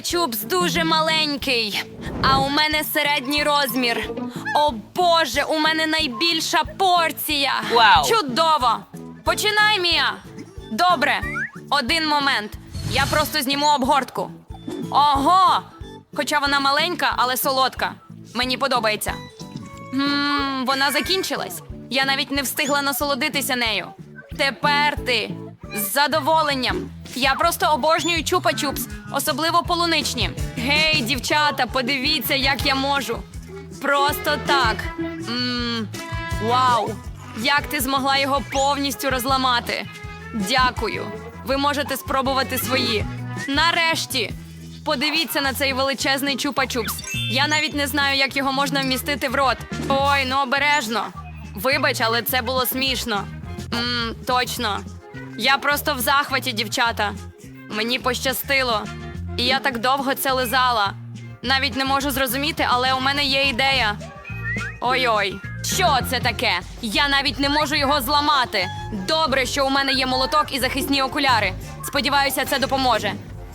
Чупс дуже маленький, а у мене середній розмір. О Боже, у мене найбільша порція. Вау. Чудово! Починай, Мія! Добре, один момент. Я просто зніму обгортку. Ого! Хоча вона маленька, але солодка. Мені подобається. Ммм, вона закінчилась. Я навіть не встигла насолодитися нею. Тепер ти з задоволенням. Я просто обожнюю чупа-чупс, особливо полуничні. Гей, дівчата, подивіться, як я можу. Просто так. Вау! Як ти змогла його повністю розламати? Дякую. Ви можете спробувати свої. Нарешті. Подивіться на цей величезний чупа-чупс. Я навіть не знаю, як його можна вмістити в рот. Ой, ну обережно. Вибач, але це було смішно. Мм, точно. Я просто в захваті, дівчата. Мені пощастило. І я так довго це лизала. Навіть не можу зрозуміти, але у мене є ідея. Ой-ой, що це таке? Я навіть не можу його зламати. Добре, що у мене є молоток і захисні окуляри. Сподіваюся, це допоможе.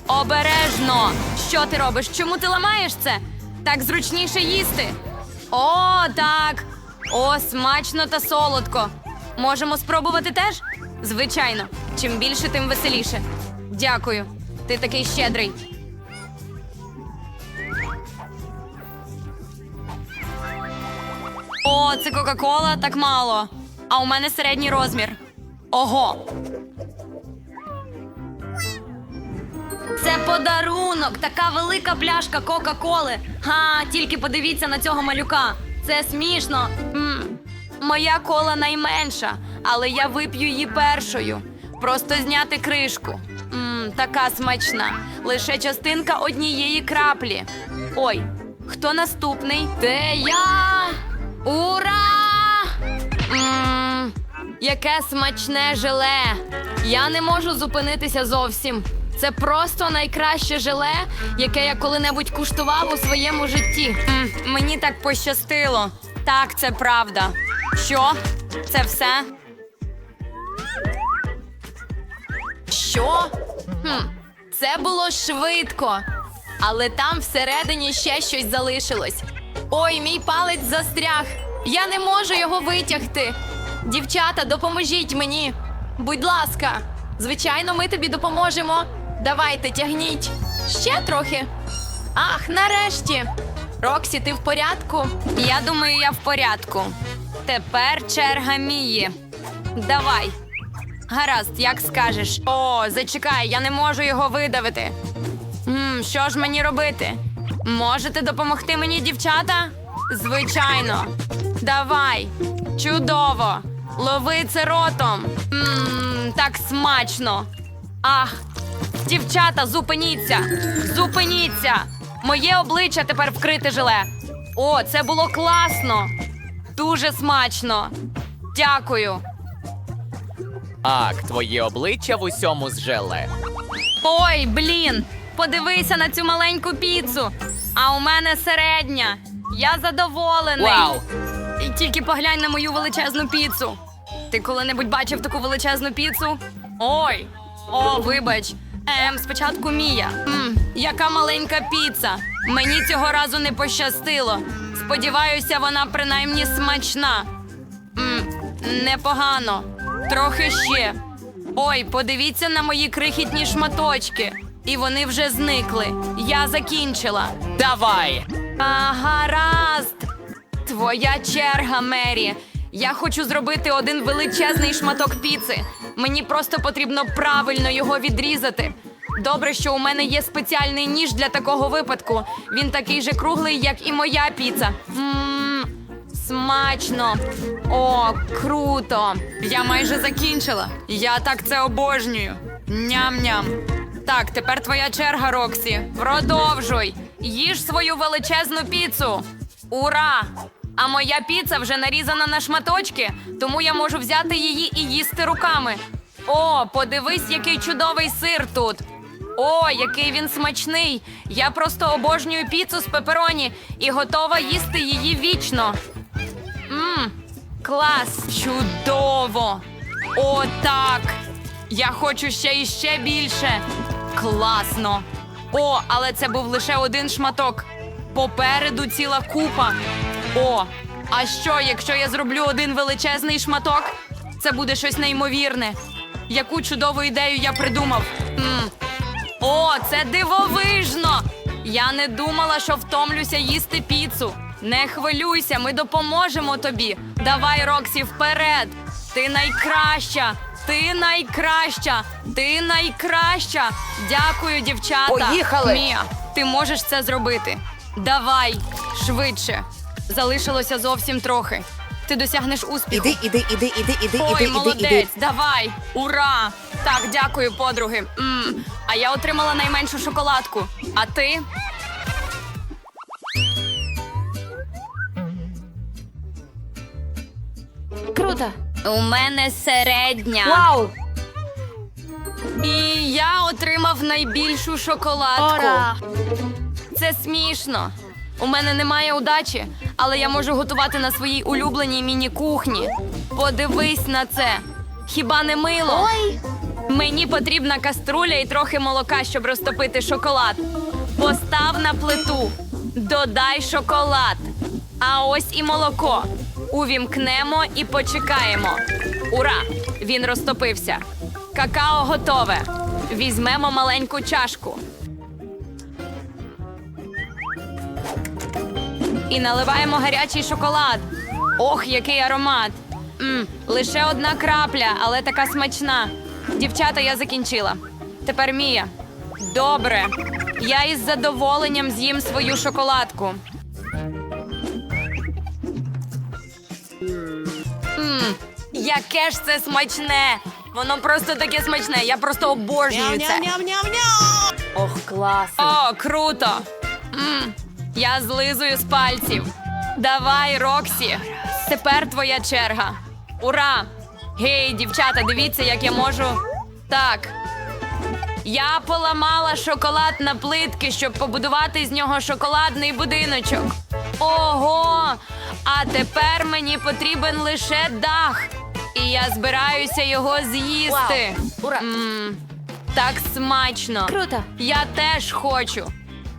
Обережно! Що ти робиш? Чому ти ламаєш це? Так зручніше їсти. О, так. О, смачно та солодко. Можемо спробувати теж? Звичайно. Чим більше, тим веселіше. Дякую. Ти такий щедрий. О, це Кока-Кола так мало. А у мене середній розмір. Ого. Це подарунок, така велика пляшка Кока-Коли. Ха, тільки подивіться на цього малюка. Це смішно. м Моя кола найменша, але я вип'ю її першою. Просто зняти кришку. м така смачна. Лише частинка однієї краплі. Ой, хто наступний? Це я! Ура! Мм, яке смачне желе! Я не можу зупинитися зовсім. Це просто найкраще желе, яке я коли-небудь куштував у своєму житті. М, мені так пощастило. Так, це правда. Що? Це все? Що? Хм, це було швидко. Але там всередині ще щось залишилось. Ой, мій палець застряг. Я не можу його витягти. Дівчата, допоможіть мені. Будь ласка, звичайно, ми тобі допоможемо. Давайте, тягніть. Ще трохи. Ах, нарешті. Роксі, ти в порядку? Я думаю, я в порядку. Тепер черга Мії. Давай. Гаразд, як скажеш. О, зачекай, я не можу його видавити. М, що ж мені робити? Можете допомогти мені, дівчата? Звичайно. Давай. Чудово. Лови це ротом. Мм, так смачно. Ах, дівчата, зупиніться! Зупиніться! Моє обличчя тепер вкрите желе. О, це було класно. Дуже смачно. Дякую. Ак, твоє обличчя в усьому з желе. Ой, блін! Подивися на цю маленьку піцу. А у мене середня. Я задоволений. Вау! І тільки поглянь на мою величезну піцу. Ти коли-небудь бачив таку величезну піцу? Ой! О, вибач. Ем, спочатку Мія. М, яка маленька піца. Мені цього разу не пощастило. Сподіваюся, вона принаймні смачна. М, непогано. Трохи ще. Ой, подивіться на мої крихітні шматочки. І вони вже зникли. Я закінчила. Давай! А, гаразд. Твоя черга, Мері. Я хочу зробити один величезний шматок піци. Мені просто потрібно правильно його відрізати. Добре, що у мене є спеціальний ніж для такого випадку. Він такий же круглий, як і моя піца. Мм, смачно. О, круто. Я майже закінчила. Я так це обожнюю. Ням-ням. Так, тепер твоя черга, Роксі. Продовжуй. Їж свою величезну піцу. Ура! А моя піца вже нарізана на шматочки, тому я можу взяти її і їсти руками. О, подивись, який чудовий сир тут. О, який він смачний! Я просто обожнюю піцу з пепероні і готова їсти її вічно. Клас! Чудово! О, так! Я хочу ще і ще більше. Класно! О, але це був лише один шматок. Попереду ціла купа. О, а що, якщо я зроблю один величезний шматок? Це буде щось неймовірне. Яку чудову ідею я придумав. м О, це дивовижно! Я не думала, що втомлюся їсти піцу. Не хвилюйся, ми допоможемо тобі. Давай, Роксі, вперед! Ти найкраща! Ти найкраща! Ти найкраща! Дякую, дівчата! Поїхали! Мія, ти можеш це зробити. Давай, швидше. Залишилося зовсім трохи. Ти досягнеш успіху. Іди, іди, іди, іди, іди, Ой, іди, молодець, іди, іди. давай! Ура! Так, дякую, подруги. м А я отримала найменшу шоколадку. А ти? Круто! У мене середня. Вау! І я отримав найбільшу шоколадку. Ура! Це смішно. У мене немає удачі, але я можу готувати на своїй улюбленій міні-кухні. Подивись на це. Хіба не мило? Ой! Мені потрібна каструля і трохи молока, щоб розтопити шоколад. Постав на плиту, додай шоколад. А ось і молоко. Увімкнемо і почекаємо. Ура! Він розтопився. Какао готове. Візьмемо маленьку чашку. І наливаємо гарячий шоколад. Ох, який аромат! м лише одна крапля, але така смачна. Дівчата, я закінчила. Тепер Мія. Добре. Я із задоволенням з'їм свою шоколадку. Мм, яке ж це смачне! Воно просто таке смачне. Я просто обожнюю це. Ох, класно! О, круто! м я злизую з пальців. Давай, Роксі. Тепер твоя черга. Ура! Гей, дівчата, дивіться, як я можу. Так. Я поламала шоколад на плитки, щоб побудувати з нього шоколадний будиночок. Ого! А тепер мені потрібен лише дах. І я збираюся його з'їсти. Вау! Ура! М, так смачно. Круто! Я теж хочу.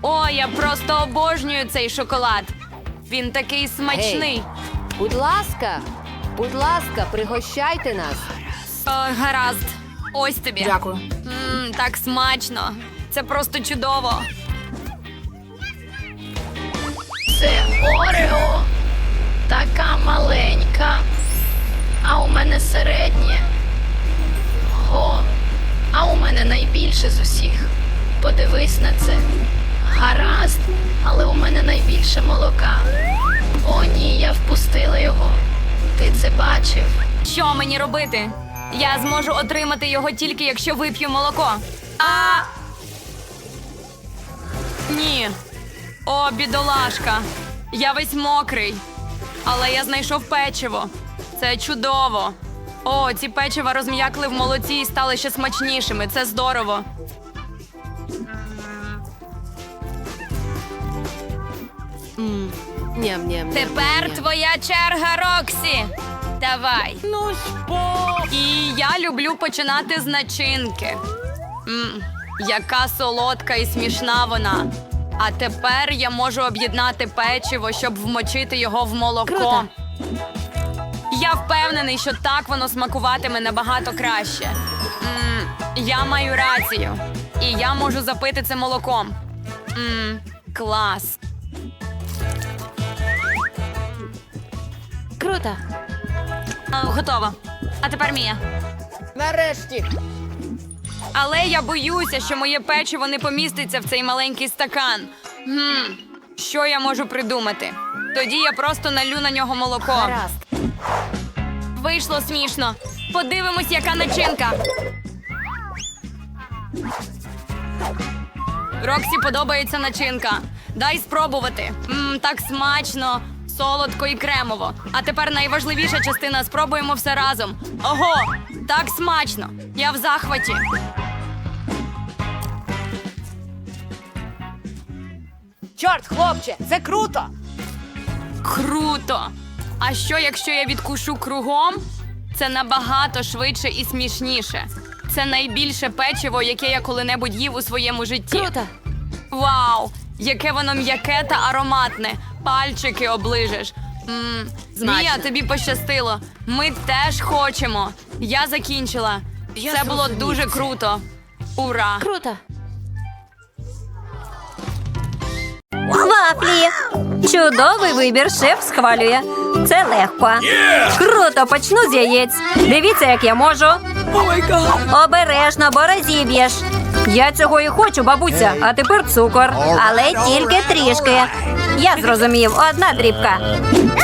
О, я просто обожнюю цей шоколад. Він такий смачний. Будь ласка, будь ласка, пригощайте нас. О, гаразд. Ось тобі. Дякую. Мм, так смачно. Це просто чудово. Це Орео. Така маленька. А у мене середнє. О, а у мене найбільше з усіх. Подивись на це. Гаразд, але у мене найбільше молока. О, ні, я впустила його. Ти це бачив? Що мені робити? Я зможу отримати його тільки якщо вип'ю молоко. А. Ні. О, бідолашка. Я весь мокрий. Але я знайшов печиво. Це чудово. О, ці печива розм'якли в молоці і стали ще смачнішими. Це здорово. Ням-ням. Тепер твоя черга, Роксі. Давай. Ну І я люблю починати з начинки. м яка солодка і смішна вона. А тепер я можу об'єднати печиво, щоб вмочити його в молоко. Круто. Я впевнений, що так воно смакуватиме набагато краще. м я маю рацію. І я можу запити це молоком. м клас. Круто! А, Готово. А тепер Мія. Нарешті! Але я боюся, що моє печиво не поміститься в цей маленький стакан. Гм, що я можу придумати? Тоді я просто налю на нього молоко. Гаразд. Вийшло смішно. Подивимось, яка начинка. Роксі подобається начинка. Дай спробувати. Мм, так смачно, солодко і кремово. А тепер найважливіша частина спробуємо все разом. Ого, так смачно! Я в захваті. Чорт, хлопче, це круто! Круто! А що, якщо я відкушу кругом? Це набагато швидше і смішніше. Це найбільше печиво, яке я коли-небудь їв у своєму житті. Круто! Вау! Яке воно м'яке та ароматне. Пальчики оближеш. М, Мія, тобі пощастило. Ми теж хочемо. Я закінчила. Це було дуже круто. Ура! Круто. Вафлі. Чудовий вибір, шеф схвалює. Це легко. Круто, почну з яєць. Дивіться, як я можу. Обережно, бо розіб'єш. Я цього і хочу, бабуся, а тепер цукор. Але тільки трішки. Я зрозумів, одна дрібка.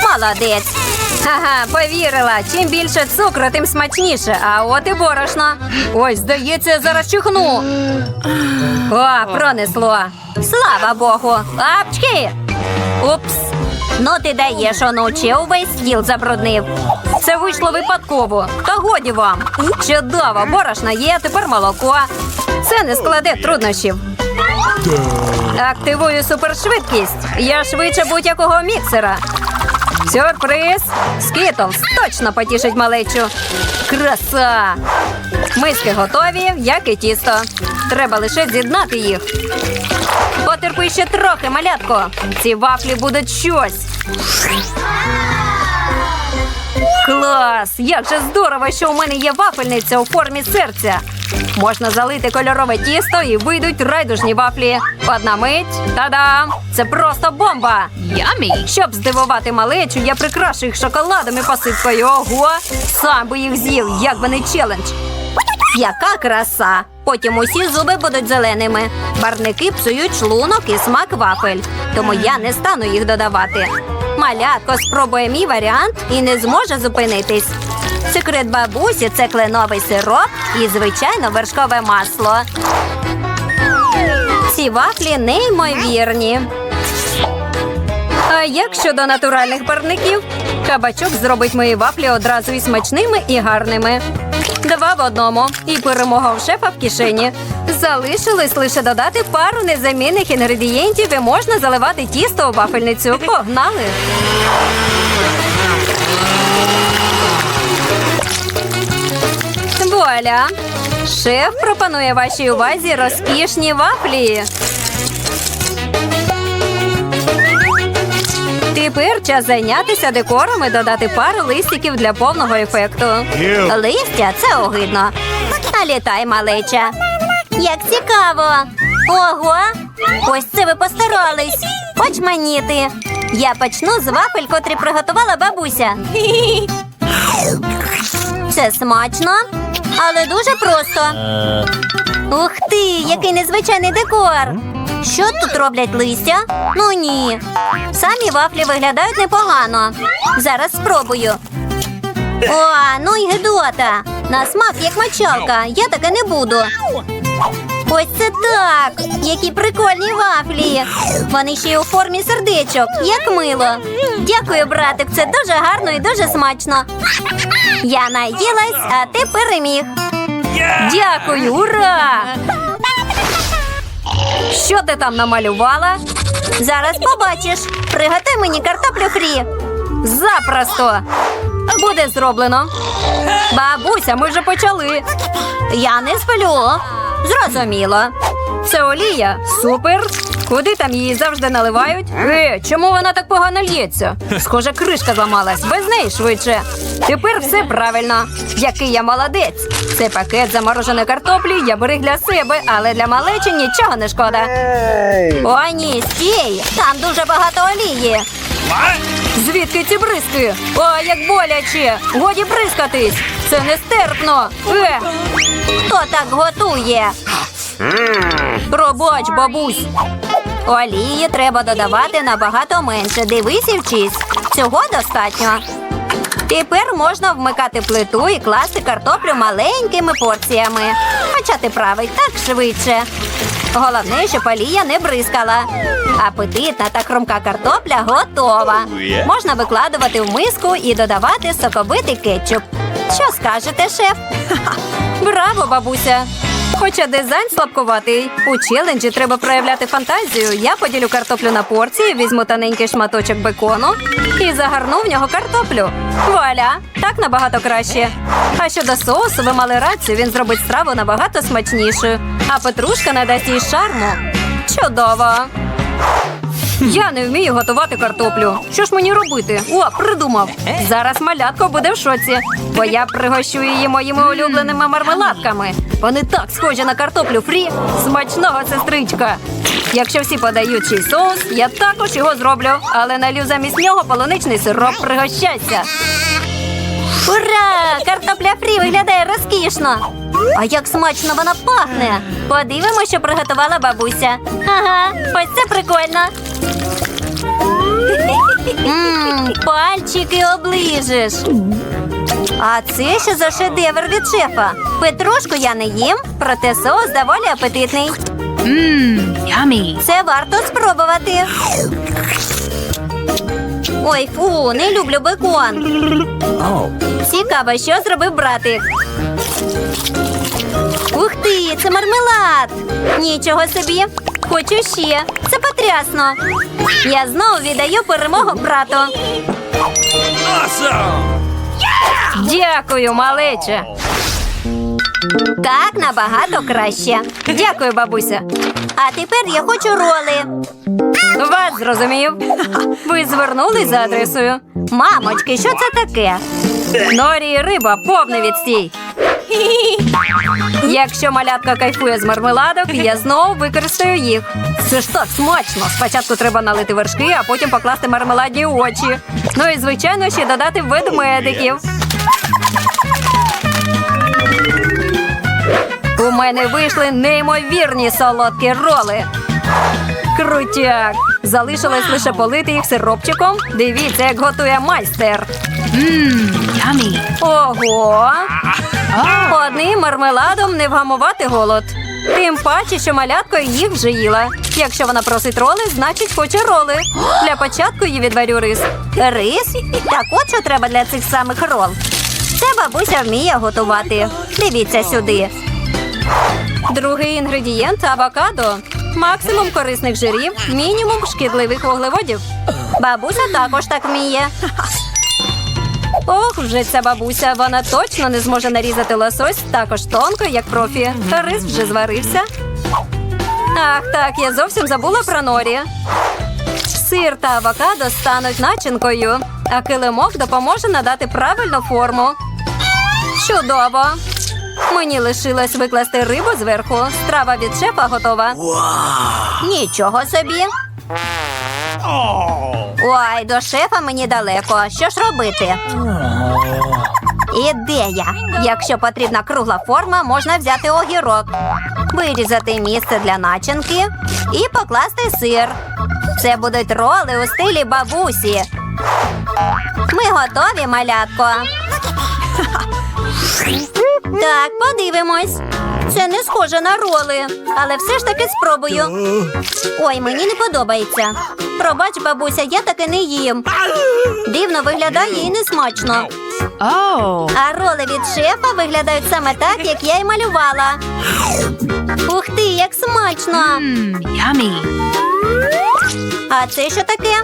Молодець. Ага, повірила. Чим більше цукру, тим смачніше. А от і борошно. Ой, здається, я зараз чихну. О, пронесло. Слава Богу. Апчки. Упс. Ну ти даєш, онуче, увесь стіл забруднив. Це вийшло випадково. Та годі вам. Чудово, борошна є, тепер молоко. Це не складе труднощів. Активую супершвидкість. Я швидше будь-якого міксера. Сюрприз! Скітлс точно потішить малечу. Краса! Миски готові, як і тісто. Треба лише з'єднати їх. Потерпи ще трохи, малятко. Ці вафлі будуть щось. Клас! Як же здорово, що у мене є вафельниця у формі серця. Можна залити кольорове тісто і вийдуть райдужні вафлі. Одна мить. Та-дам! Це просто бомба! Ямі. Щоб здивувати малечу, я прикрашу їх шоколадом і посипкою. Ого! Сам би їх з'їв, як би не челендж. Яка краса! Потім усі зуби будуть зеленими. Барники псують шлунок і смак вафель. Тому я не стану їх додавати. Малятко спробує мій варіант і не зможе зупинитись. Секрет бабусі це кленовий сироп і, звичайно, вершкове масло. Ці вафлі неймовірні. А як щодо натуральних барників? Кабачок зробить мої вафлі одразу і смачними, і гарними. Два в одному. І перемога у шефа в кишені. Залишилось лише додати пару незамінних інгредієнтів і можна заливати тісто у вафельницю. Погнали! Вуаля! Шеф пропонує вашій увазі розкішні вафлі. Тепер час зайнятися декором і додати пару листиків для повного ефекту. Листя це огидно. Налітай, малеча. Як цікаво. Ого! Ось це ви постарались. Очманіти. Я почну з вафель, котрі приготувала бабуся. Це смачно, але дуже просто. Ух ти, який незвичайний декор. Що тут роблять листя? Ну ні. Самі вафлі виглядають непогано. Зараз спробую. О, ну й гидота. На смак як мочалка. Я таке не буду. Ось це так. Які прикольні вафлі. Вони ще й у формі сердечок, як мило. Дякую, братик. Це дуже гарно і дуже смачно. Я наїлась, а ти переміг. Дякую, ура! Що ти там намалювала? Зараз побачиш. Приготуй мені картоплю фрі. Запросто. Буде зроблено. Бабуся, ми вже почали. Я не сплю. Зрозуміло. Це олія. Супер. Куди там її завжди наливають? Е, чому вона так погано лється? Схоже, кришка зламалась. Без неї швидше. Тепер все правильно. Який я молодець. Це пакет замороженої картоплі я берег для себе, але для малечі нічого не шкода. О, ні, стій! Там дуже багато олії. Звідки ці бризки? О, як боляче! Годі бризкатись! Це нестерпно! Е! Хто так готує? Пробач, бабусь. Олії треба додавати набагато менше. Дивись і вчись. Цього достатньо. Тепер можна вмикати плиту і класти картоплю маленькими порціями. Хоча ти правий, так швидше. Головне, щоб олія не бризкала. Апетитна та хрумка картопля готова. Можна викладувати в миску і додавати соковитий кетчуп. Що скажете, шеф? Браво, бабуся! Хоча дизайн слабкуватий. У челенджі треба проявляти фантазію. Я поділю картоплю на порції, візьму тоненький шматочок бекону і загорну в нього картоплю. Вуаля! Так набагато краще. А щодо соусу, ви мали рацію, він зробить страву набагато смачнішою. А петрушка надасть їй шарму. Чудово. Я не вмію готувати картоплю. Що ж мені робити? О, придумав. Зараз малятко буде в шоці, бо я пригощу її моїми улюбленими мармеладками. Вони так схожі на картоплю фрі. Смачного сестричка. Якщо всі подають чий соус, я також його зроблю, але налью замість нього полуничний сироп. Пригощайся. Ура! Картопля фрі виглядає розкішно. А як смачно вона пахне. Подивимося, що приготувала бабуся. Ага, ось це прикольно. Мм, пальчики оближеш. А це що за шедевр від шефа? Петрушку я не їм, проте соус доволі апетитний. Це варто спробувати. Ой, фу, не люблю бекон. Цікаво, що зробив братик. Ух ти, це мармелад! Нічого собі. Хочу ще. Це потрясно. Я знову віддаю перемогу брату. Дякую, малече. Так набагато краще. Дякую, бабуся. А тепер я хочу роли. Вас зрозумів. Ви звернулись за адресою. Мамочки, що це таке? Норі і риба, повний відстій. Якщо малятка кайфує з мармеладок, я знову використаю їх. Це ж так смачно. Спочатку треба налити вершки, а потім покласти мармеладні очі. Ну і звичайно ще додати ведмедиків. У мене вийшли неймовірні солодкі роли. Крутяк! Залишилось лише полити їх сиропчиком. Дивіться, як готує майстер. Ого! Одним мармеладом не вгамувати голод. Тим паче, що малятко їх вже їла. Якщо вона просить роли, значить хоче роли. Для початку їй відварю рис. Рис? Так от що треба для цих самих рол. Це бабуся вміє готувати. Дивіться сюди. Другий інгредієнт авокадо. Максимум корисних жирів, мінімум шкідливих вуглеводів. Бабуся також так вміє. Ох, вже ця бабуся, вона точно не зможе нарізати лосось також тонко, як профі. Рис вже зварився. Ах, так, я зовсім забула про норі. Сир та авокадо стануть начинкою, а килимок допоможе надати правильну форму. Чудово! Мені лишилось викласти рибу зверху. Страва від шефа готова. Нічого собі. Ой, до шефа мені далеко. Що ж робити? Ідея. Якщо потрібна кругла форма, можна взяти огірок, вирізати місце для начинки і покласти сир. Це будуть роли у стилі бабусі. Ми готові, малятко. Так, подивимось. Це не схоже на роли, але все ж таки спробую. Ой, мені не подобається. Пробач, бабуся, я таки не їм. Дивно виглядає і не смачно. А роли від шефа виглядають саме так, як я й малювала. Ух ти, як смачно! А це що таке?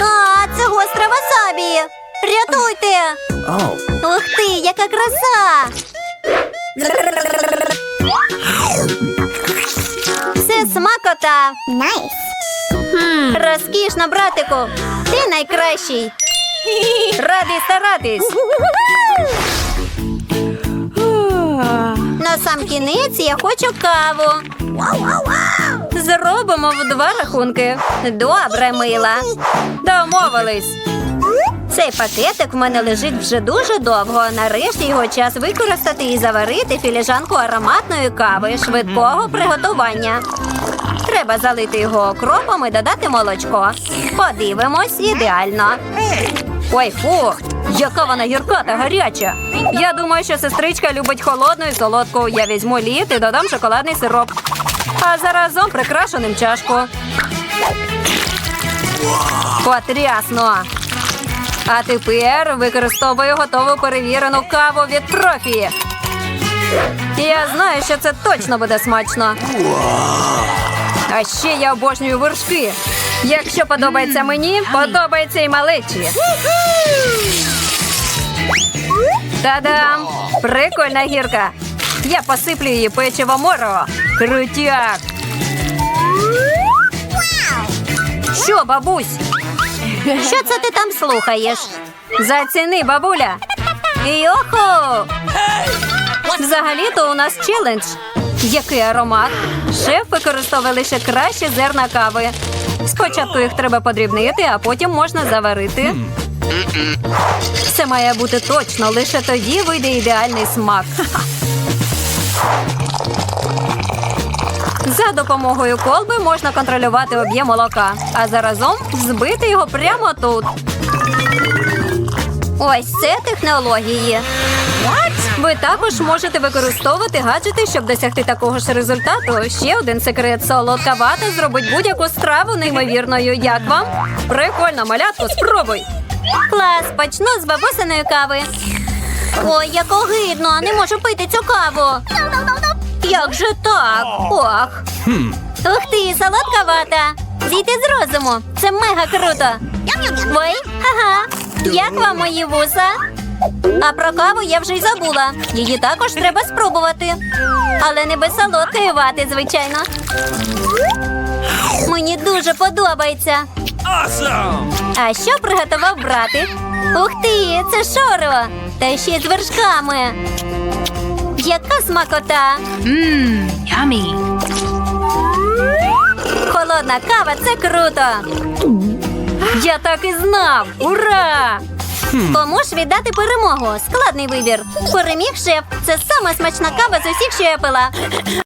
А, це гостра васабі. Рятуйте! Ух ти, яка краса! Це смакота. Найс. Розкішно, братику. Ти найкращий. Радий старатись. На сам кінець я хочу каву. Зробимо в два рахунки. Добре, мила. Домовились. Цей пакетик в мене лежить вже дуже довго. Нарешті його час використати і заварити філіжанку ароматної кави швидкого приготування. Треба залити його окропом і додати молочко. Подивимось, ідеально. Ой, фу, яка вона гірка та гаряча. Я думаю, що сестричка любить холодну і солодку. Я візьму лід і додам шоколадний сироп. А заразом прикрашу ним чашку. Потрясно! А тепер використовую готову перевірену каву від профі. Я знаю, що це точно буде смачно. А ще я обожнюю вершки. Якщо подобається мені, подобається і малечі. Та-дам! Прикольна гірка. Я посиплю її печиво морово. Крутяк. Що, бабусь? Що це ти там слухаєш? Заціни, бабуля. Йохо! Взагалі-то у нас челендж. Який аромат? Шеф використовує лише кращі зерна кави. Спочатку їх треба подрібнити, а потім можна заварити. Це має бути точно, лише тоді вийде ідеальний смак. За допомогою колби можна контролювати об'єм молока, а заразом збити його прямо тут. Ось це технології. Ви також можете використовувати гаджети, щоб досягти такого ж результату. Ще один секрет солодка вата зробить будь-яку страву неймовірною. Як вам? Прикольно, малятко, спробуй. Клас, почну з бабусиної кави. Ой, як огидно, не можу пити цю каву. Як же так? Ох. Ух ти, солодка вата. Зійти з розуму. Це мега круто. Ой, ага. Як вам мої вуса? А про каву я вже й забула. Її також треба спробувати. Але не без солодкої вати, звичайно. Мені дуже подобається. А що приготував братик? Ух ти, це шоро! Та ще й з вершками. Яка смакота! Ммм, ямі. Холодна кава це круто. Я так і знав. Ура! Кому ж віддати перемогу? Складний вибір. Переміг шеф. Це сама смачна кава з усіх, що я пила.